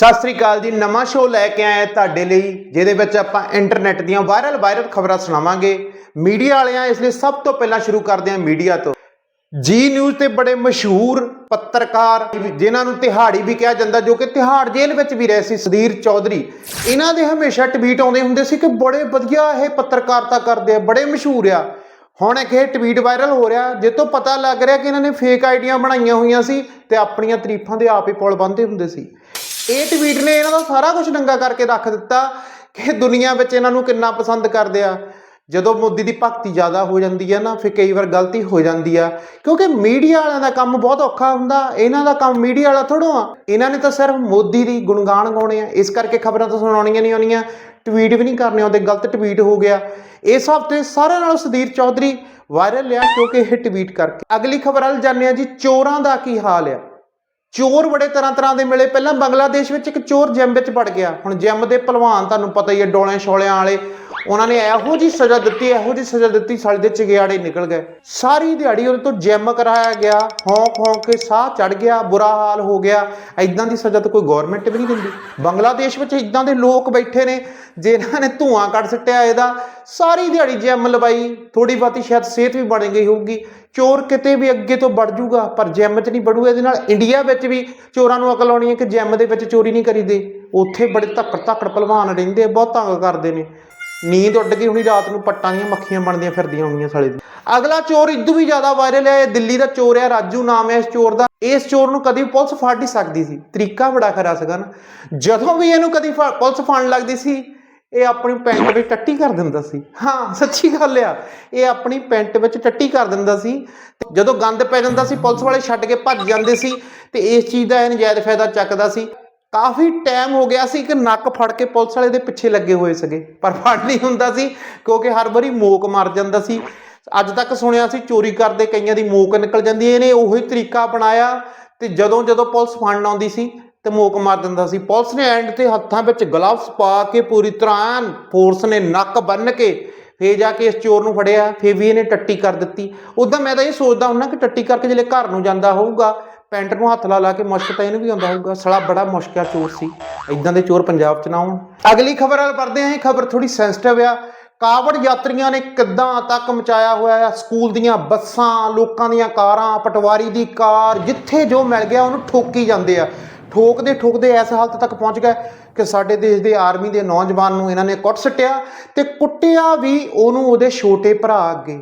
ਸਤਿ ਸ੍ਰੀ ਅਕਾਲ ਜੀ, ਨਵਾਂ ਸ਼ੋਅ ਲੈ ਕੇ ਆਇਆ ਤੁਹਾਡੇ ਲਈ, ਜਿਹਦੇ ਵਿੱਚ ਆਪਾਂ ਇੰਟਰਨੈਟ ਦੀਆਂ ਵਾਇਰਲ ਵਾਇਰਲ ਖਬਰਾਂ ਸੁਣਾਵਾਂਗੇ। ਮੀਡੀਆ ਵਾਲਿਆਂ ਇਸ ਲਈ ਸਭ ਤੋਂ ਪਹਿਲਾਂ ਸ਼ੁਰੂ ਕਰਦੇ ਹਾਂ ਮੀਡੀਆ ਤੋਂ। ਜੀ ਨਿਊਜ਼ ਤੇ ਬੜੇ ਮਸ਼ਹੂਰ ਪੱਤਰਕਾਰ, ਜਿਨ੍ਹਾਂ ਨੂੰ ਤਿਹਾੜੀ ਵੀ ਕਿਹਾ ਜਾਂਦਾ, ਜੋ ਕਿ ਤਿਹਾੜ ਜੇਲ੍ਹ ਵਿੱਚ ਵੀ ਰਹੇ ਸੀ ਸਦੀਰ ਚੌਧਰੀ। ਇਹਨਾਂ ਦੇ ਹਮੇਸ਼ਾ ਟਵੀਟ ਆਉਂਦੇ ਹੁੰਦੇ ਸੀ ਕਿ ਬੜੇ ਵਧੀਆ ਇਹ ਪੱਤਰਕਾਰਤਾ ਕਰਦੇ ਆ, ਬੜੇ ਮਸ਼ਹੂਰ ਆ। ਹੁਣ ਇੱਕ ਇਹ ਟਵੀਟ ਵਾਇਰਲ ਹੋ ਰਿਹਾ ਜਿਸ ਤੋਂ ਪਤਾ ਲੱਗ ਰਿਹਾ ਕਿ ਇਹਨਾਂ ਨੇ ਫੇਕ ਆਈਡੀਆਂ ਬਣਾਈਆਂ ਹੋਈਆਂ ਸੀ, ਤੇ ਆਪਣੀਆਂ ਤਾਰੀਫਾਂ ਦੇ ਆਪ ਹੀ ਪੁਲ ਬੰਨ੍ਹਦੇ ਹੁੰਦੇ ਸੀ। ਇਹ ਟਵੀਟ ਨੇ ਇਹਨਾਂ ਦਾ ਸਾਰਾ ਕੁਝ ਨੰਗਾ ਕਰਕੇ ਰੱਖ ਦਿੱਤਾ ਕਿ ਦੁਨੀਆ ਵਿੱਚ ਇਹਨਾਂ ਨੂੰ ਕਿੰਨਾ ਪਸੰਦ ਕਰਦੇ ਆ। ਜਦੋਂ ਮੋਦੀ ਦੀ ਭਗਤੀ ਜ਼ਿਆਦਾ ਹੋ ਜਾਂਦੀ ਹੈ ਨਾ, ਫਿਰ ਕਈ ਵਾਰ ਗਲਤੀ ਹੋ ਜਾਂਦੀ ਆ। ਕਿਉਂਕਿ ਮੀਡੀਆ ਵਾਲਿਆਂ ਦਾ ਕੰਮ ਬਹੁਤ ਔਖਾ ਹੁੰਦਾ, ਇਹਨਾਂ ਦਾ ਕੰਮ ਮੀਡੀਆ ਵਾਲਾ ਥੋੜੋ ਆ। ਇਹਨਾਂ ਨੇ ਤਾਂ ਸਿਰਫ ਮੋਦੀ ਦੀ ਗੁਣਗਾਨ ਗਾਉਣੇ ਆ। ਇਸ ਕਰਕੇ ਖਬਰਾਂ ਤਾਂ ਸੁਣਾਉਣੀਆਂ ਨਹੀਂ ਆਉਣੀਆਂ ਟਵੀਟ ਵੀ ਨਹੀਂ ਕਰਨੇ ਆਉਂਦੇ, ਗਲਤ ਟਵੀਟ ਹੋ ਗਿਆ। ਇਸ ਹਫ਼ਤੇ ਸਾਰਿਆਂ ਨਾਲੋਂ ਸਦੀਰ ਚੌਧਰੀ ਵਾਇਰਲ ਆ ਕਿਉਂਕਿ ਇਹ ਟਵੀਟ ਕਰਕੇ। ਅਗਲੀ ਖਬਰ ਵੱਲ ਜਾਂਦੇ ਆ ਜੀ, ਚੋਰਾਂ ਦਾ ਕੀ ਹਾਲ ਆ? ਚੋਰ ਬੜੇ ਤਰ੍ਹਾਂ ਤਰ੍ਹਾਂ ਦੇ ਮਿਲੇ। ਪਹਿਲਾਂ ਬੰਗਲਾਦੇਸ਼ ਵਿੱਚ ਇੱਕ ਚੋਰ ਜਿਮ ਵਿੱਚ ਵੜ ਗਿਆ। ਹੁਣ ਜਿਮ ਦੇ ਪਹਿਲਵਾਨ ਤੁਹਾਨੂੰ ਪਤਾ ਹੀ ਹੈ ਡੋਲਿਆਂ ਛੋਲਿਆਂ ਵਾਲੇ। ਉਹਨਾਂ ਨੇ ਇਹੋ ਜੀ ਸਜ਼ਾ ਦਿੱਤੀ, ਇਹੋ ਜੀ ਸਜ਼ਾ ਦਿੱਤੀ, ਸਾਲੇ ਦੇ ਚਗਿਆੜੇ ਨਿਕਲ ਗਏ। ਸਾਰੀ ਦਿਹਾੜੀ ਉਹਦੇ ਤੋਂ ਜਿਮ ਕਰਾਇਆ ਗਿਆ, ਹੌਂਕ ਹੌਂਕ ਕੇ ਸਾਹ ਚੜ ਗਿਆ, ਬੁਰਾ ਹਾਲ ਹੋ ਗਿਆ। ਐਦਾਂ ਦੀ ਸਜ਼ਾ ਤਾਂ ਕੋਈ ਗਵਰਨਮੈਂਟ ਵੀ ਨਹੀਂ ਦਿੰਦੀ। ਬੰਗਲਾਦੇਸ਼ ਵਿੱਚ ਇਦਾਂ ਦੇ ਲੋਕ ਬੈਠੇ ਨੇ, ਜਿਨ੍ਹਾਂ ਨੇ ਧੂਆਂ ਕੱਢ ਸਿੱਟਿਆ ਇਹਦਾ। ਸਾਰੀ ਦਿਹਾੜੀ ਜਿਮ ਲਵਾਈ ਥੋੜੀ ਬਾਤੀ ਸ਼ਾਇਦ ਸਿਹਤ ਵੀ ਬਣ ਗਈ ਹੋਊਗੀ। ਚੋਰ ਕਿਤੇ ਵੀ ਅੱਗੇ ਤੋਂ ਵੱਧ ਜੂਗਾ, ਪਰ ਜਿਮ 'ਚ ਨਹੀਂ ਵੜੂਗਾ ਇਹਦੇ ਨਾਲ ਇੰਡੀਆ ਵਿੱਚ ਵੀ ਚੋਰਾਂ ਨੂੰ ਅਕਲ ਆਉਣੀ ਹੈ ਕਿ ਜਿਮ ਦੇ ਵਿੱਚ ਚੋਰੀ ਨਹੀਂ ਕਰੀਦੇ। ਉੱਥੇ ਬੜੇ ਧੱਕੜ ਧੱਕੜ ਪਹਿਲਵਾਨ ਰਹਿੰਦੇ ਬਹੁਤ ਤੰਗ ਕਰਦੇ ਨੇ। ਨੀਂਦ ਉੱਡ ਗਈ, ਹੁਣੀ ਰਾਤ ਨੂੰ ਪੱਟਾਂ ਦੀਆਂ ਮੱਖੀਆਂ ਬਣਦੀਆਂ ਫਿਰਦੀਆਂ ਹੋਣੀਆਂ ਸਾਲੇ ਦੀ ਅਗਲਾ ਚੋਰ ਇਦੋਂ ਵੀ ਜ਼ਿਆਦਾ ਵਾਇਰਲ ਹੈ, ਇਹ ਦਿੱਲੀ ਦਾ ਚੋਰ ਹੈ, ਰਾਜੂ ਨਾਮ ਹੈ ਇਸ ਚੋਰ ਦਾ। ਇਸ ਚੋਰ ਨੂੰ ਕਦੀ ਪੁਲਿਸ ਫੜ ਨਹੀਂ ਸਕਦੀ ਸੀ। ਤਰੀਕਾ ਬੜਾ ਖਰਾ ਸੀਗਾ ਨਾ। ਜਦੋਂ ਵੀ ਇਹਨੂੰ ਕਦੀ ਫ- ਪੁਲਿਸ ਫੜਨ ਲੱਗਦੀ ਸੀ, ਇਹ ਆਪਣੀ ਪੈਂਟ ਵਿੱਚ ਟੱਟੀ ਕਰ ਦਿੰਦਾ ਸੀ। ਹਾਂ, ਸੱਚੀ ਗੱਲ ਆ। ਇਹ ਆਪਣੀ ਪੈਂਟ ਵਿੱਚ ਟੱਟੀ ਕਰ ਦਿੰਦਾ ਸੀ। ਜਦੋਂ ਗੰਦ ਪੈ ਜਾਂਦਾ ਸੀ, ਪੁਲਿਸ ਵਾਲੇ ਛੱਡ ਕੇ ਭੱਜ ਜਾਂਦੇ ਸੀ। ਤੇ ਇਸ ਚੀਜ਼ ਦਾ ਇਹ ਨਜਾਇਜ਼ ਫਾਇਦਾ ਚੱਕਦਾ ਸੀ। ਕਾਫੀ ਟਾਈਮ ਹੋ ਗਿਆ ਸੀ ਕਿ ਨੱਕ ਫੜ ਕੇ ਪੁਲਿਸ ਵਾਲੇ ਦੇ ਪਿੱਛੇ ਲੱਗੇ ਹੋਏ ਸੀਗੇ, ਪਰ ਫੜ ਨਹੀਂ ਹੁੰਦਾ ਸੀ, ਕਿਉਂਕਿ ਹਰ ਵਾਰੀ ਮੋਕ ਮਰ ਜਾਂਦਾ ਸੀ ਅੱਜ ਤੱਕ ਸੁਣਿਆ ਸੀ ਚੋਰੀ ਕਰਦੇ ਕਈਆਂ ਦੀ ਮੋਕ ਨਿਕਲ ਜਾਂਦੀ ਹੈ। ਇਹਨੇ ਉਹੀ ਤਰੀਕਾ ਅਪਣਾਇਆ ਤੇ ਜਦੋਂ ਜਦੋਂ ਪੁਲਿਸ ਫੜਨ ਆਉਂਦੀ ਸੀ ਤੇ ਮੋਕ ਮਾਰ ਦਿੰਦਾ ਸੀ ਪੁਲਿਸ ਨੇ ਐਂਡ ਤੇ ਹੱਥਾਂ ਵਿੱਚ ਗਲਵਸ ਪਾ ਕੇ ਪੂਰੀ ਤਰ੍ਹਾਂ ਫੋਰਸ ਨੇ ਨੱਕ ਬੰਨ ਕੇ ਫੇਰ ਜਾ ਕੇ ਇਸ ਚੋਰ ਨੂੰ ਫੜਿਆ, ਫੇਰ ਵੀ ਇਹਨੇ ਟੱਟੀ ਕਰ ਦਿੱਤੀ ਉਦਾਂ ਮੈਂ ਤਾਂ ਇਹ ਸੋਚਦਾ ਹੁੰਨਾ ਕਿ ਟੱਟੀ ਕਰਕੇ ਜਿਹੜੇ ਘਰ ਨੂੰ ਜਾਂਦਾ ਹੋਊਗਾ ਪੈਂਟ ਨੂੰ ਹੱਥ ਲਾ ਲਾ ਕੇ ਮੁਸ਼ਕ ਤਾਂ ਇਹਨੂੰ ਵੀ ਆਉਂਦਾ ਹੋਊਗਾ। ਸਲਾ ਬੜਾ ਮੁਸ਼ਕਿਲ ਚੋਰ ਸੀ। ਇਦਾਂ ਦੇ ਚੋਰ ਪੰਜਾਬ 'ਚ ਨਾ ਹੋਣ ਅਗਲੀ ਖਬਰ ਵੱਲ ਪੜਦੇ ਹਾਂ। ਇਹ ਖਬਰ ਥੋੜੀ ਸੈਂਸਿਟਿਵ ਆ। ਕਾਵੜ ਯਾਤਰੀਆਂ ਨੇ ਕਿੱਦਾਂ ਤੱਕ ਮਚਾਇਆ ਹੋਇਆ ਆ? ਸਕੂਲ ਦੀਆਂ ਬੱਸਾਂ, ਲੋਕਾਂ ਦੀਆਂ ਕਾਰਾਂ, ਪਟਵਾਰੀ ਦੀ ਕਾਰ, ਜਿੱਥੇ ਜੋ ਮਿਲ ਗਿਆ ਉਹਨੂੰ ਠੋਕੀ ਜਾਂਦੇ ਆ। ਠੋਕਦੇ ਠੋਕਦੇ ਇਸ ਹਾਲਤ ਤੱਕ ਪਹੁੰਚ ਗਏ ਕਿ ਸਾਡੇ ਦੇਸ਼ ਦੇ ਆਰਮੀ ਦੇ ਨੌਜਵਾਨ ਨੂੰ ਇਹਨਾਂ ਨੇ ਕੁੱਟ ਸੱਟਿਆ ਤੇ ਕੁੱਟਿਆ ਵੀ ਉਹਨੂੰ ਉਹਦੇ ਛੋਟੇ ਭਰਾ ਅੱਗੇ।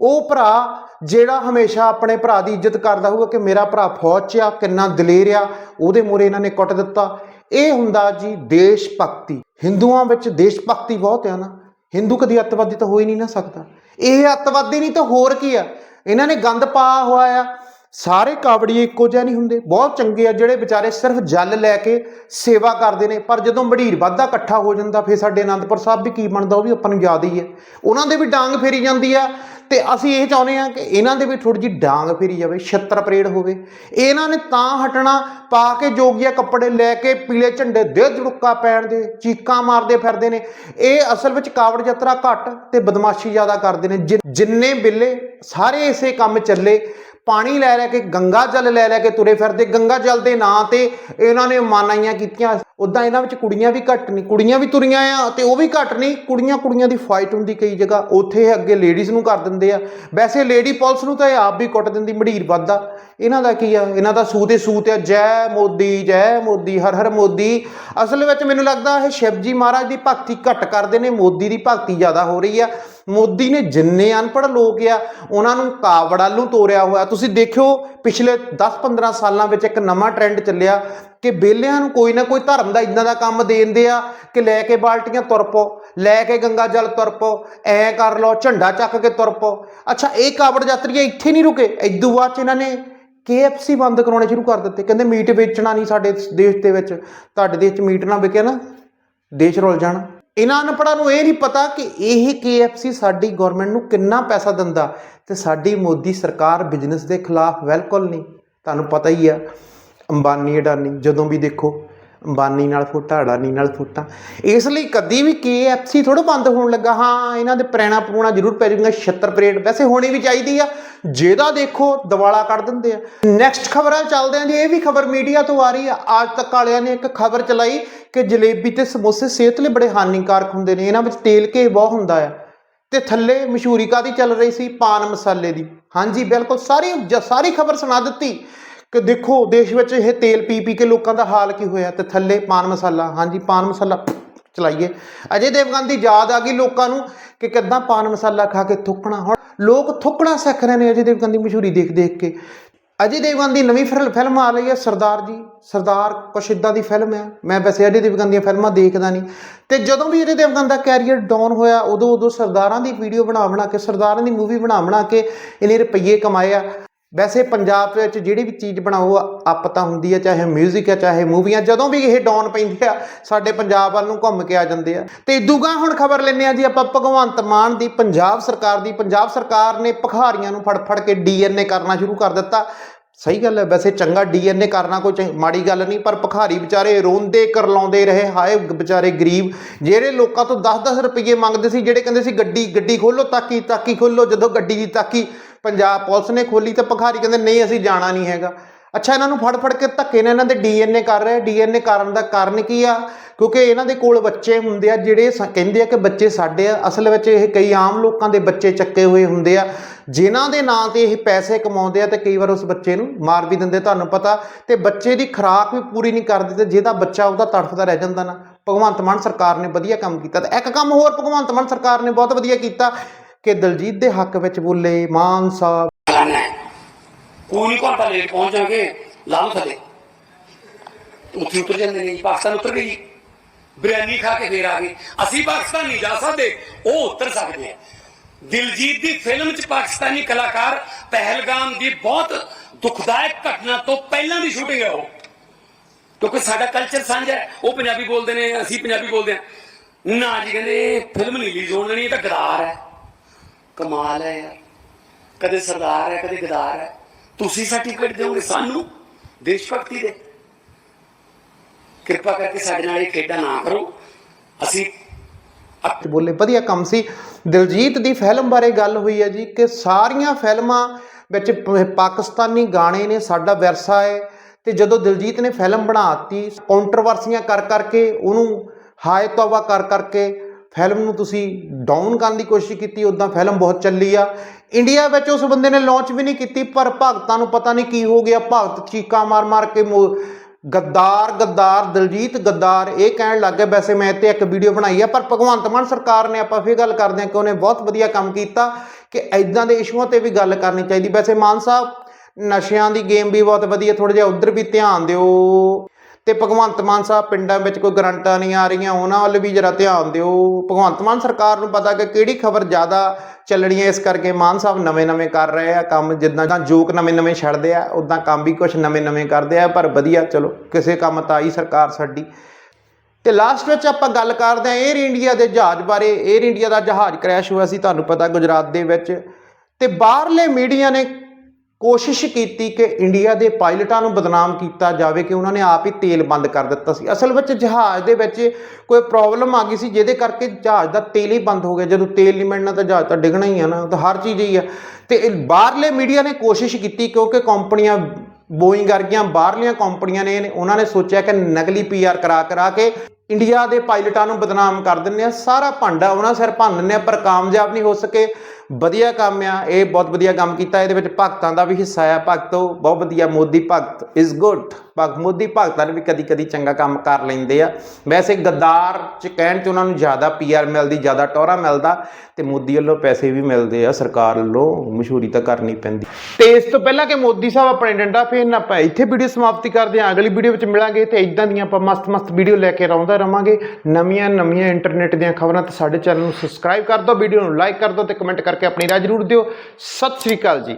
ਉਹ ਭਰਾ ਜਿਹੜਾ ਹਮੇਸ਼ਾ ਆਪਣੇ ਭਰਾ ਦੀ ਇੱਜ਼ਤ ਕਰਦਾ ਹੋਊਗਾ ਕਿ ਮੇਰਾ ਭਰਾ ਫੌਜ 'ਚ ਆ, ਕਿੰਨਾ ਦਲੇਰ ਆ, ਉਹਦੇ ਮੂਹਰੇ ਇਹਨਾਂ ਨੇ ਕੁੱਟ ਦਿੱਤਾ। ਇਹ ਹੁੰਦਾ ਜੀ ਦੇਸ਼ ਭਗਤੀ। ਹਿੰਦੂਆਂ ਵਿੱਚ ਦੇਸ਼ ਭਗਤੀ ਬਹੁਤ ਆ ਨਾ। ਹਿੰਦੂ ਕਦੀ ਅੱਤਵਾਦੀ ਤਾਂ ਹੋ ਹੀ ਨਹੀਂ ਨਾ ਸਕਦਾ। ਇਹ ਅੱਤਵਾਦੀ ਨਹੀਂ ਤਾਂ ਹੋਰ ਕੀ ਆ। ਇਹਨਾਂ ਨੇ ਗੰਦ ਪਾਇਆ ਹੋਇਆ ਆ। ਸਾਰੇ ਕਾਵੜੀਏ ਇੱਕੋ ਜਿਹੇ ਨਹੀਂ ਹੁੰਦੇ। ਬਹੁਤ ਚੰਗੇ ਆ ਜਿਹੜੇ ਵਿਚਾਰੇ ਸਿਰਫ ਜਲ ਲੈ ਕੇ ਸੇਵਾ ਕਰਦੇ ਨੇ, ਪਰ ਜਦੋਂ ਮੜੀਰ ਵਾਧਾ ਇਕੱਠਾ ਹੋ ਜਾਂਦਾ, ਫਿਰ ਸਾਡੇ ਅਨੰਦਪੁਰ ਸਾਹਿਬ ਵੀ ਕੀ ਬਣਦਾ, ਉਹ ਵੀ ਆਪਾਂ ਨੂੰ ਯਾਦ ਹੀ ਹੈ। ਉਹਨਾਂ ਦੇ ਵੀ ਡਾਂਗ ਫੇਰੀ ਜਾਂਦੀ ਆ ਤੇ ਅਸੀਂ ਇਹ ਚਾਹੁੰਦੇ ਆ ਕਿ ਇਹਨਾਂ ਦੇ ਵੀ ਥੋੜੀ ਜਿਹੀ ਡਾਂਗ ਫੇਰੀ ਜਾਵੇ, ਛੱਤਰ ਪਰੇਡ ਹੋਵੇ। ਇਹਨਾਂ ਨੇ ਤਾਂ ਹਟਣਾ, ਪਾ ਕੇ ਜੋਗੀਆ ਕੱਪੜੇ ਲੈ ਕੇ ਪੀਲੇ ਝੰਡੇ ਦੇ ਜੜੁੱਕਾ ਪੈਣ ਦੇ, ਚੀਕਾਂ ਮਾਰਦੇ ਫਿਰਦੇ ਨੇ। ਇਹ ਅਸਲ ਵਿੱਚ ਕਾਵੜ ਯਾਤਰਾ ਘੱਟ ਤੇ ਬਦਮਾਸ਼ੀ ਜ਼ਿਆਦਾ ਕਰਦੇ ਨੇ। ਜਿ- ਜਿੰਨੇ ਬਿੱਲੇ ਸਾਰੇ ਇਸੇ ਕੰਮ ਚੱਲੇ ਪਾਣੀ ਲੈ ਲੈ ਕੇ, ਗੰਗਾ ਜਲ ਲੈ ਲੈ ਕੇ ਤੁਰੇ ਫਿਰਦੇ। ਗੰਗਾ ਜਲ ਦੇ ਨਾਂ ਤੇ ਇਹਨਾਂ ਨੇ ਮਾਨਾਈਆਂ ਕੀਤੀਆਂ। ਉਦਾਂ ਇਹਨਾਂ ਵਿੱਚ ਕੁੜੀਆਂ ਵੀ ਘੱਟ ਨਹੀਂ, ਕੁੜੀਆਂ ਵੀ ਤੁਰੀਆਂ ਆ ਤੇ ਉਹ ਵੀ ਘੱਟ ਨਹੀਂ, ਕੁੜੀਆਂ ਕੁੜੀਆਂ ਦੀ ਫਾਈਟ ਹੁੰਦੀ ਕਈ ਜਗ੍ਹਾ, ਉੱਥੇ ਇਹ ਅੱਗੇ ਲੇਡੀਜ਼ ਨੂੰ ਕਰ ਦਿੰਦੇ ਆ। ਵੈਸੇ ਲੇਡੀ ਪੁਲਿਸ ਨੂੰ ਤਾਂ ਇਹ ਆਪ ਵੀ ਕੁੱਟ ਦਿੰਦੀ ਮਢੀਰ ਵੱਧਦਾ। ਇਹਨਾਂ ਦਾ ਕੀ ਆ, ਇਹਨਾਂ ਦਾ ਸੂਤੇ ਸੂਤ ਆ, ਜੈ ਮੋਦੀ ਜੈ ਮੋਦੀ, ਹਰ ਹਰ ਮੋਦੀ। ਅਸਲ ਵਿੱਚ ਮੈਨੂੰ ਲੱਗਦਾ ਇਹ ਸ਼ਿਵਜੀ ਮਹਾਰਾਜ ਦੀ ਭਗਤੀ ਘੱਟ ਕਰਦੇ ਨੇ, ਮੋਦੀ ਦੀ ਭਗਤੀ ਜ਼ਿਆਦਾ ਹੋ ਰਹੀ ਆ। ਮੋਦੀ ਨੇ ਜਿੰਨੇ ਅਨਪੜ੍ਹ ਲੋਕ ਆ, ਉਹਨਾਂ ਨੂੰ ਕਾਵੜਾਂ ਨੂੰ ਤੋਰਿਆ ਹੋਇਆ। ਤੁਸੀਂ ਦੇਖਿਓ, ਪਿਛਲੇ 10-15 ਸਾਲਾਂ ਵਿੱਚ ਇੱਕ ਨਵਾਂ ਟ੍ਰੈਂਡ ਚੱਲਿਆ ਕਿ ਬੇਲਿਆਂ ਨੂੰ ਕੋਈ ਨਾ ਕੋਈ ਧਰਮ ਦਾ ਇਦਾਂ ਦਾ ਕੰਮ ਦੇ ਦਿੰਦੇ ਆ ਕਿ ਲੈ ਕੇ ਬਾਲਟੀਆਂ ਤੁਰ ਪਓ ਲੈ ਕੇ ਗੰਗਾ ਜਲ ਤੁਰ ਪਓ ਐ ਕਰ ਲਓ, ਝੰਡਾ ਚੱਕ ਕੇ ਤੁਰ ਅੱਛਾ, ਇਹ ਕਾਵੜ ਯਾਤਰੀਆਂ ਇੱਥੇ ਨਹੀਂ ਰੁਕੇ। ਇਦੋਂ ਬਾਅਦ ਇਹਨਾਂ ਨੇ KFC ਬੰਦ ਕਰਾਉਣੇ ਸ਼ੁਰੂ ਕਰ ਦਿੱਤੇ। ਕਹਿੰਦੇ ਮੀਟ ਵੇਚਣਾ ਨਹੀਂ ਸਾਡੇ ਦੇਸ਼ ਦੇ ਵਿੱਚ। ਤੁਹਾਡੇ ਦੇਸ਼ 'ਚ ਮੀਟ ਨਾ ਵਿਕੇ ਨਾ, ਦੇਸ਼ ਰੁਲ ਜਾਣਾ। ਇਹਨਾਂ ਅਨਪੜਾਂ ਨੂੰ ਇਹ ਨਹੀਂ ਪਤਾ ਕਿ ਇਹ KFC ਸਾਡੀ ਗਵਰਨਮੈਂਟ ਨੂੰ ਕਿੰਨਾ ਪੈਸਾ ਦਿੰਦਾ ਤੇ ਸਾਡੀ ਮੋਦੀ ਸਰਕਾਰ ਬਿਜ਼ਨਸ ਦੇ ਖਿਲਾਫ ਬਿਲਕੁਲ ਨਹੀਂ। ਤੁਹਾਨੂੰ ਪਤਾ ਹੀ ਆ, ਅੰਬਾਨੀ, ਅਡਾਨੀ, ਜਦੋਂ ਵੀ ਦੇਖੋ। ਅੰਬਾਨੀ ਨਾਲ ਫੋਟਾ, ਅਡਾਨੀ ਨਾਲ ਫੋਟਾ। ਇਸ ਲਈ ਕਦੀ ਵੀ KFC ਥੋੜਾ ਬੰਦ ਹੋਣ ਲੱਗਾ। ਹਾਂ, ਇਹਨਾਂ ਦੇ ਪ੍ਰੈਣਾ ਪਰੂਣਾ ਜ਼ਰੂਰ ਪੈ ਜਾਊਗਾ 76 ਪਰੇਡ ਵੈਸੇ ਹੋਣੀ ਵੀ ਚਾਹੀਦੀ ਆ। ਜਿਹਦਾ ਦੇਖੋ, ਦਿਵਾਲਾ ਕੱਢ ਦਿੰਦੇ ਆ। ਨੈਕਸਟ ਖਬਰਾਂ ਚੱਲਦੇ ਆਂ ਜੀ। ਇਹ ਵੀ ਖਬਰ ਮੀਡੀਆ ਤੋਂ ਆ ਰਹੀ ਆ। ਅੱਜ ਤੱਕ ਵਾਲਿਆਂ ਨੇ ਇੱਕ ਖਬਰ ਚਲਾਈ ਕਿ ਜਲੇਬੀ ਤੇ ਸਮੋਸੇ ਸਿਹਤ ਲਈ ਬੜੇ ਹਾਨੀਕਾਰਕ ਹੁੰਦੇ ਨੇ। ਇਹਨਾਂ ਵਿੱਚ ਤੇਲ ਘੇ ਬਹੁਤ ਹੁੰਦਾ ਆ। ਤੇ ਥੱਲੇ ਮਸ਼ਹੂਰੀ ਕਾਦੀ ਚੱਲ ਰਹੀ ਸੀ? ਪਾਨ ਮਸਾਲੇ ਦੀ। ਹਾਂਜੀ, ਬਿਲਕੁਲ। ਸਾਰੀ ਜ- ਸਾਰੀ ਖਬਰ ਸੁਣਾ ਦਿੱਤੀ। ਕਿ ਦੇਖੋ, ਦੇਸ਼ ਵਿੱਚ ਇਹ ਤੇਲ ਪੀ ਪੀ ਕੇ ਲੋਕਾਂ ਦਾ ਹਾਲ ਕੀ ਹੋਇਆ? ਤੇ ਥੱਲੇ ਪਾਨ ਮਸਾਲਾ। ਹਾਂਜੀ, ਪਾਨ ਮਸਾਲਾ। ਚਲਾਈਏ। ਅਜੇ ਦੇਵਗਨ ਦੀ ਯਾਦ ਆ ਗਈ ਲੋਕਾਂ ਨੂੰ ਕਿ ਕਿੱਦਾਂ ਪਾਨ ਮਸਾਲਾ ਖਾ ਕੇ ਥੁੱਕਣਾ। ਹੁਣ ਲੋਕ ਥੁੱਕਣਾ ਸਿੱਖ ਰਹੇ ਨੇ ਅਜੇ ਦੇਵਗਨ ਦੀ ਮਸ਼ਹੂਰੀ ਦੇਖ ਦੇਖ ਕੇ। ਅਜੇ ਦੇਵਗਨ ਦੀ ਨਵੀਂ ਫਿਲ- ਫਿਲਮ ਆ ਰਹੀ ਹੈ ਸਰਦਾਰ ਜੀ। ਸਰਦਾਰ ਕੁਛ ਇੱਦਾਂ ਦੀ ਫਿਲਮ ਹੈ। ਮੈਂ ਵੈਸੇ ਅਜੇ ਦੇਵਗਨ ਦੀਆਂ ਫਿਲਮਾਂ ਦੇਖਦਾ ਨਹੀਂ। ਤੇ ਜਦੋਂ ਵੀ ਅਜੇ ਦੇਵਗਨ ਦਾ ਕੈਰੀਅਰ ਡਾਊਨ ਹੋਇਆ ਉਦੋਂ ਉਦੋਂ ਸਰਦਾਰਾਂ ਦੀ ਵੀਡੀਓ ਬਣਾ ਬਣਾ ਕੇ, ਸਰਦਾਰਾਂ ਦੀ ਮੂਵੀ ਬਣਾ ਬਣਾ ਕੇ ਇਹਨੇ ਰੁਪਈਏ ਕਮਾਏ ਆ। ਵੈਸੇ ਪੰਜਾਬ ਵਿੱਚ ਜਿਹੜੀ ਵੀ ਚੀਜ਼ ਬਣਾਓ ਅਪ ਤਾਂ ਹੁੰਦੀ ਹੈ ਚਾਹੇ 뮤직 ਹੈ ਚਾਹੇ ਮੂਵੀਆਂ ਜਦੋਂ ਵੀ ਇਹ ਡਾਊਨ ਪੈਂਦੇ ਆ, ਸਾਡੇ ਪੰਜਾਬ ਵੱਲ ਨੂੰ ਘੁੰਮ ਕੇ ਆ ਜਾਂਦੇ ਆ। ਤੇ ਦੂਗਾ ਹੁਣ ਖਬਰ ਲੈਂਦੇ ਆ ਜੀ, ਆਪਾਂ ਭਗਵੰਤ ਮਾਨ ਦੀ, ਪੰਜਾਬ ਸਰਕਾਰ ਦੀ, ਪੰਜਾਬ ਸਰਕਾਰ ਨੇ ਭਖਾਰੀਆਂ ਨੂੰ ਫੜ ਫੜ ਕੇ ਡੀਐਨਏ ਕਰਨਾ ਸ਼ੁਰੂ ਕਰ ਦਿੱਤਾ। ਸਹੀ ਗੱਲ ਹੈ, ਵੈਸੇ ਚੰਗਾ ਡੀਐਨਏ ਕਰਨਾ ਕੋਈ ਚੰਗ- ਮਾੜੀ ਗੱਲ ਨਹੀਂ, ਪਰ ਭਖਾਰੀ ਵਿਚਾਰੇ ਰੋਂਦੇ, ਕਰਲਾਉਂਦੇ ਰਹੇ, ਹਾਏ ਵਿਚਾਰੇ ਗਰੀਬ। ਜਿਹੜੇ ਲੋਕਾਂ ਤੋਂ 10-10 ਰੁਪਏ ਮੰਗਦੇ ਸੀ, ਜਿਹੜੇ ਕਹਿੰਦੇ ਸੀ ਗੱਡੀ ਗੱਡੀ ਖੋਲੋ ਤਾਕੀ ਤਾਕੀ ਖੋਲੋ ਜਦੋਂ ਗੱਡੀ ਦੀ ਤਾਕੀ ਪੰਜਾਬ ਪੁਲਿਸ ਨੇ ਖੋਲੀ ਤਾਂ ਭਖਾਰੀ ਕਹਿੰਦੇ ਨਹੀਂ, ਅਸੀਂ ਜਾਣਾ ਨਹੀਂ ਹੈਗਾ। ਅੱਛਾ, ਇਹਨਾਂ ਨੂੰ ਫੜ ਫੜ ਕੇ ਧੱਕੇ ਨੇ ਇਹਨਾਂ ਦੇ ਡੀਐਨਏ ਕਰ ਰਹੇ। ਡੀਐਨਏ ਕਰਨ ਦਾ ਕਾਰਨ ਕੀ ਆ? ਕਿਉਂਕਿ ਇਹਨਾਂ ਦੇ ਕੋਲ ਬੱਚੇ ਹੁੰਦੇ ਆ, ਜਿਹੜੇ ਸ- ਕਹਿੰਦੇ ਆ ਕਿ ਬੱਚੇ ਸਾਡੇ ਆ। ਅਸਲ ਵਿੱਚ ਇਹ ਕਈ ਆਮ ਲੋਕਾਂ ਦੇ ਬੱਚੇ ਚੱਕੇ ਹੋਏ ਹੁੰਦੇ ਆ, ਜਿਨ੍ਹਾਂ ਦੇ ਨਾਂ ਤੇ ਇਹ ਪੈਸੇ ਕਮਾਉਂਦੇ ਆ ਤੇ ਕਈ ਵਾਰ ਉਸ ਬੱਚੇ ਨੂੰ ਮਾਰ ਵੀ ਦਿੰਦੇ, ਤੁਹਾਨੂੰ ਪਤਾ। ਤੇ ਬੱਚੇ ਦੀ ਖੁਰਾਕ ਵੀ ਪੂਰੀ ਨਹੀਂ ਕਰਦੇ ਤੇ ਜਿਹਦਾ ਬੱਚਾ ਉਹਦਾ ਤੜਫਦਾ ਰਹਿ ਜਾਂਦਾ ਨਾ। ਭਗਵੰਤ ਮਾਨ ਸਰਕਾਰ ਨੇ ਵਧੀਆ ਕੰਮ ਕੀਤਾ ਤੇ ਇੱਕ ਕੰਮ ਹੋਰ ਭਗਵੰਤ ਮਾਨ ਸਰਕਾਰ ਨੇ ਬਹੁਤ ਵਧੀਆ ਕੀਤਾ। ਕਿ ਦਲਜੀਤ ਦੇ ਹੱਕ ਵਿੱਚ ਬੋਲੇ ਮਾਨ ਸਾਹਿਬ। ਲਾਣਾ ਹੈ। ਕੋਈ ਘੰਟਾ ਲੇਟ ਪਹੁੰਚਾਂਗੇ ਲਾਲ ਥਲੇ। ਉੱਥੇ ਉਤਰ ਜਾਂਦੇ ਨੇ ਪਾਕਿਸਤਾਨ ਉਤਰ ਗਈ। ਬਿਰਿਆਨੀ ਖਾ ਕੇ ਫੇਰ ਆ ਗਏ। ਅਸੀਂ ਪਾਕਿਸਤਾਨ ਨਹੀਂ ਜਾ ਸਕਦੇ, ਉਹ ਉਤਰ ਸਕਦੇ ਆ। ਦਿਲਜੀਤ ਦੀ ਫਿਲਮ 'ਚ ਪਾਕਿਸਤਾਨੀ ਕਲਾਕਾਰ ਪਹਿਲਗਾਮ ਦੀ ਬਹੁਤ ਦੁਖਦਾਇਕ ਘਟਨਾ ਤੋਂ ਪਹਿਲਾਂ ਦੀ ਸ਼ੂਟਿੰਗ ਹੈ ਉਹ। ਕਿਉਂਕਿ ਸਾਡਾ ਕਲਚਰ ਸਾਂਝਾ ਹੈ। ਉਹ ਪੰਜਾਬੀ ਬੋਲਦੇ ਨੇ, ਅਸੀਂ ਪੰਜਾਬੀ ਬੋਲਦੇ ਹਾਂ। ਨਾ ਜੀ ਕਹਿੰਦੇ ਫਿਲਮ ਨਹੀਂ ਰਿਲੀਜ਼ ਹੋਣ ਦੇਣੀ, ਇਹ ਤਾਂ ਗਦਾਰ ਹੈ। ਕਮਾਲ ਹੈ ਯਾਰ। ਕਦੇ ਸਰਦਾਰ ਹੈ, ਕਦੇ ਗਦਾਰ ਹੈ। ਤੁਸੀਂ ਸਰਟੀਫਿਕੇਟ ਦਿਓਗੇ ਸਾਨੂੰ, ਦੇਸ਼ ਭਗਤੀ ਦੇ। ਕਿਰਪਾ ਕਰਕੇ ਸਾਡੇ ਨਾਲ ਇਹ ਖੇਡਾਂ ਨਾ ਕਰੋ। ਅਸੀਂ ਤੇ ਬੋਲੇ, ਵਧੀਆ ਕੰਮ ਸੀ। ਦਿਲਜੀਤ ਦੀ ਫਿਲਮ ਬਾਰੇ ਗੱਲ ਹੋਈ ਹੈ ਜੀ ਕਿ ਸਾਰੀਆਂ ਫਿਲਮਾਂ ਵਿੱਚ ਪਾਕਿਸਤਾਨੀ ਗਾਣੇ ਨੇ, ਸਾਡਾ ਵਿਰਸਾ ਹੈ। ਤੇ ਜਦੋਂ ਦਿਲਜੀਤ ਨੇ ਫਿਲਮ ਬਣਾਤੀ ਕੰਟਰੋਵਰਸੀਆਂ ਕਰ ਕਰਕੇ ਉਹਨੂੰ ਹਾਏ ਤੌਬਾ ਕਰ ਕਰਕੇ ਫਿਲਮ ਨੂੰ ਤੁਸੀਂ ਡਾਊਨ ਕਰਨ ਦੀ ਕੋਸ਼ਿਸ਼ ਕੀਤੀ ਉਦਾਂ ਫਿਲਮ ਬਹੁਤ ਚੱਲੀ ਆ। ਇੰਡੀਆ ਵਿੱਚ ਉਸ ਬੰਦੇ ਨੇ ਲਾਂਚ ਵੀ ਨਹੀਂ ਕੀਤੀ, ਪਰ ਭਗਤਾਂ ਨੂੰ ਪਤਾ ਨਹੀਂ ਕੀ ਹੋ ਗਿਆ। ਭਗਤ ਚੀਕਾਂ ਮਾਰ ਮਾਰ ਕੇ ਮੋ- ਗੱਦਾਰ ਗੱਦਾਰ, ਦਲਜੀਤ ਗੱਦਾਰ, ਇਹ ਕਹਿਣ ਲੱਗ ਗਿਆ ਵੈਸੇ ਮੈਂ ਇੱਥੇ ਇੱਕ ਵੀਡੀਓ ਬਣਾਈ ਆ, ਪਰ ਭਗਵੰਤ ਮਾਨ ਸਰਕਾਰ ਨੇ ਆਪਾਂ ਫੇਰ ਗੱਲ ਕਰਦੇ ਹਾਂ ਕਿ ਉਹਨੇ ਬਹੁਤ ਵਧੀਆ ਕੰਮ ਕੀਤਾ ਕਿ ਐਦਾਂ ਦੇ ਇਸ਼ੂਆਂ ਤੇ ਵੀ ਗੱਲ ਕਰਨੀ ਚਾਹੀਦੀ। ਵੈਸੇ ਮਾਨ ਸਾਹਿਬ, ਨਸ਼ਿਆਂ ਦੀ ਗੇਮ ਵੀ ਬਹੁਤ ਵਧੀਆ ਥੋੜਾ ਜਿਹਾ ਉਧਰ ਵੀ ਧਿਆਨ ਦਿਓ। ਤੇ ਭਗਵੰਤ ਮਾਨ ਸਾਹਿਬ ਪਿੰਡਾਂ ਵਿੱਚ ਕੋਈ ਗਰੰਟਾਂ ਨਹੀਂ ਆ ਰਹੀਆਂ, ਉਹਨਾਂ ਵੱਲ ਵੀ ਜਰਾ ਧਿਆਨ ਦਿਓ। ਭਗਵੰਤ ਮਾਨ ਸਰਕਾਰ ਨੂੰ ਪਤਾ ਕਿ ਕਿਹੜੀ ਖਬਰ ਜ਼ਿਆਦਾ ਚੱਲਣੀ ਹੈ, ਇਸ ਕਰਕੇ ਮਾਨ ਸਾਹਿਬ ਨਵੇਂ-ਨਵੇਂ ਕਰ ਰਹੇ ਆ, ਕੰਮ ਜਿੱਦਾਂ ਜਾਂ ਜੋਕ ਨਵੇਂ-ਨਵੇਂ ਛੱਡਦੇ ਆ ਉਦਾਂ ਕੰਮ ਵੀ ਕੁਝ ਨਵੇਂ-ਨਵੇਂ ਕਰਦੇ ਆ, ਪਰ ਵਧੀਆ, ਚਲੋ, ਕਿਸੇ ਕੰਮ ਤਾਂ ਆਈ ਸਰਕਾਰ ਸਾਡੀ। ਤੇ ਲਾਸਟ ਵਿੱਚ ਆਪਾਂ ਗੱਲ ਕਰਦੇ ਹਾਂ 에ਅਰ ਇੰਡੀਆ ਦੇ ਜਹਾਜ਼ ਬਾਰੇ। 에ਅਰ ਇੰਡੀਆ ਦਾ ਜਹਾਜ਼ ਕ੍ਰੈਸ਼ ਹੋਇਆ ਸੀ, ਤੁਹਾਨੂੰ ਪਤਾ ਗੁਜਰਾਤ ਦੇ ਵਿੱਚ। ਤੇ ਬਾਹਰਲੇ ਮੀਡੀਆ ਨੇ ਕੋਸ਼ਿਸ਼ ਕੀਤੀ ਕਿ ਇੰਡੀਆ ਦੇ ਪਾਇਲਟਾਂ ਨੂੰ ਬਦਨਾਮ ਕੀਤਾ ਜਾਵੇ, ਕਿ ਉਹਨਾਂ ਨੇ ਆਪ ਹੀ ਤੇਲ ਬੰਦ ਕਰ ਦਿੱਤਾ ਸੀ। ਅਸਲ ਵਿੱਚ ਜਹਾਜ਼ ਦੇ ਵਿੱਚ ਕੋਈ ਪ੍ਰੋਬਲਮ ਆ ਗਈ ਸੀ, ਜਿਹਦੇ ਕਰਕੇ ਜਹਾਜ਼ ਦਾ ਤੇਲ ਹੀ ਬੰਦ ਹੋ ਗਿਆ। ਜਦੋਂ ਤੇਲ ਨਹੀਂ ਮਿਲਣਾ ਤਾਂ ਜਹਾਜ਼ ਤਾਂ ਡਿੱਗਣਾ ਹੀ ਆ ਨਾ ਤਾਂ ਹਰ ਚੀਜ਼ ਹੀ ਆ। ਤੇ ਬਾਹਰਲੇ ਮੀਡੀਆ ਨੇ ਕੋਸ਼ਿਸ਼ ਕੀਤੀ, ਕਿਉਂਕਿ ਕੰਪਨੀਆਂ ਬੋਇੰਗ ਵਰਗੀਆਂ ਬਾਹਰਲੀਆਂ ਕੰਪਨੀਆਂ ਨੇ, ਉਹਨਾਂ ਨੇ ਸੋਚਿਆ ਕਿ ਨਕਲੀ ਪੀਆਰ ਕਰਾ ਕਰਾ ਕੇ ਇੰਡੀਆ ਦੇ ਪਾਇਲਟਾਂ ਨੂੰ ਬਦਨਾਮ ਕਰ ਦਿੰਦੇ ਆ। ਸਾਰਾ ਭਾਂਡਾ ਉਹਨਾਂ ਸਿਰ ਭੰਨ ਦਿੰਦੇ ਆ, ਪਰ ਕਾਮਯਾਬ ਨਹੀਂ ਹੋ ਸਕੇ। ਵਧੀਆ ਕੰਮ ਆ, ਇਹ ਬਹੁਤ ਵਧੀਆ ਕੰਮ ਕੀਤਾ, ਇਹਦੇ ਵਿੱਚ ਭਗਤਾਂ ਦਾ ਵੀ ਹਿੱਸਾ ਆ, ਭਗਤੋ ਬਹੁਤ ਵਧੀਆ, ਮੋਦੀ ਭਗਤ ਇਜ਼ ਗੁੱਡ ਭਗਤ ਮੋਦੀ ਭਗਤਾਂ ਨੇ ਵੀ ਕਦੀ ਕਦੀ ਚੰਗਾ ਕੰਮ ਕਰ ਲੈਂਦੇ ਆ। ਵੈਸੇ ਗੱਦਾਰ ਚ ਕਹਿਣ ਚ ਉਹਨਾਂ ਨੂੰ ਜ਼ਿਆਦਾ ਪੀਆਰ ਮਿਲਦੀ, ਜ਼ਿਆਦਾ ਟੋਰਾ ਮਿਲਦਾ ਤੇ ਮੋਦੀ ਵੱਲੋਂ ਪੈਸੇ ਵੀ ਮਿਲਦੇ ਆ, ਸਰਕਾਰ ਵੱਲੋਂ ਮਸ਼ਹੂਰੀ ਤਾਂ ਕਰਨੀ ਪੈਂਦੀ। ਤੇ ਇਸ ਤੋਂ ਪਹਿਲਾਂ ਕਿ ਮੋਦੀ ਸਾਹਿਬ ਆਪਣੇ ਡੰਡਾ ਫੇਰਨ ਆਪਾਂ ਇੱਥੇ ਵੀਡੀਓ ਸਮਾਪਤੀ ਕਰਦੇ ਹਾਂ, ਅਗਲੀ ਵੀਡੀਓ ਵਿੱਚ ਮਿਲਾਂਗੇ ਤੇ ਇਦਾਂ ਦੀਆਂ ਆਪਾਂ ਮਸਤ-ਮਸਤ ਵੀਡੀਓ ਲੈ ਕੇ ਆਉਂਦਾ ਰਵਾਂਗੇ। ਨਵੀਆਂ ਨਵੀਆਂ ਇੰਟਰਨੈਟ ਦੀਆਂ ਖਬਰਾਂ ਤੇ ਸਾਡੇ ਚੈਨਲ ਨੂੰ ਸਬਸਕ੍ਰਾਈਬ ਕਰ ਦਿਓ, ਵੀਡੀਓ ਨੂੰ ਲਾਈਕ ਕਰ ਦਿਓ ਤੇ ਕਮੈਂਟ ਕਰ ਕਰਕੇ ਆਪਣੀ ਰਾਏ ਜ਼ਰੂਰ ਦਿਓ। ਸਤਿ ਸ੍ਰੀ ਅਕਾਲ ਜੀ।